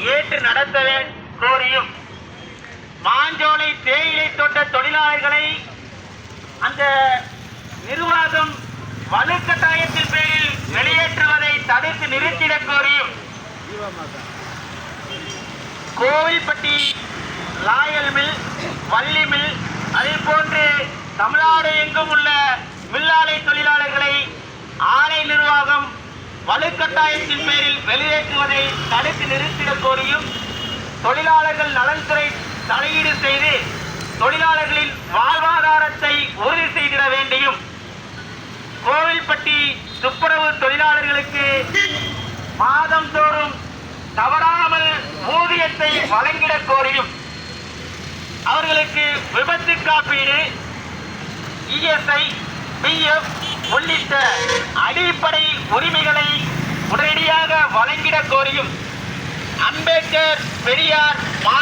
ஏற்று நடத்த கோரியும். மாஞ்சோலை தேயிலை தோட்ட தொழிலாளர்களை அந்த நிர்வாகம் வலுக்கட்டாயத்தின் பேரில் வெளியேற்றுவதை தடுத்து நிறுத்திடக் கோரியும். Kovilpatti Loyal mill Valli mill அதே போன்று தமிழ்நாடு எங்கும் உள்ள மில்லாலை தொழிலாளர்களை ஆலை நிர்வாகம் வலுக்கட்டாயத்தின் பேரில் வெளியேற்றுவதை தடுத்து நிறுத்திடக் கோரியும் தொழிலாளர்கள் நலன்துறை தலையீடு செய்து தொழிலாளர்களின் வாழ்வாதாரத்தை உறுதி செய்திட வேண்டியும் கோவில்பட்டி துப்புரவு தொழிலாளர்களுக்கு மாதந்தோறும் தவறாமல் ஊதியத்தை வழங்கிடக் கோரியும். அவர்களுக்கு விபத்து காப்பீடு இஎஸ்ஐ பிஎஃப் உள்ளிட்ட அடிப்படை உரிமைகளை உடனடியாக வழங்கிடக் கோரியும் அம்பேத்கர் பெரியார் மா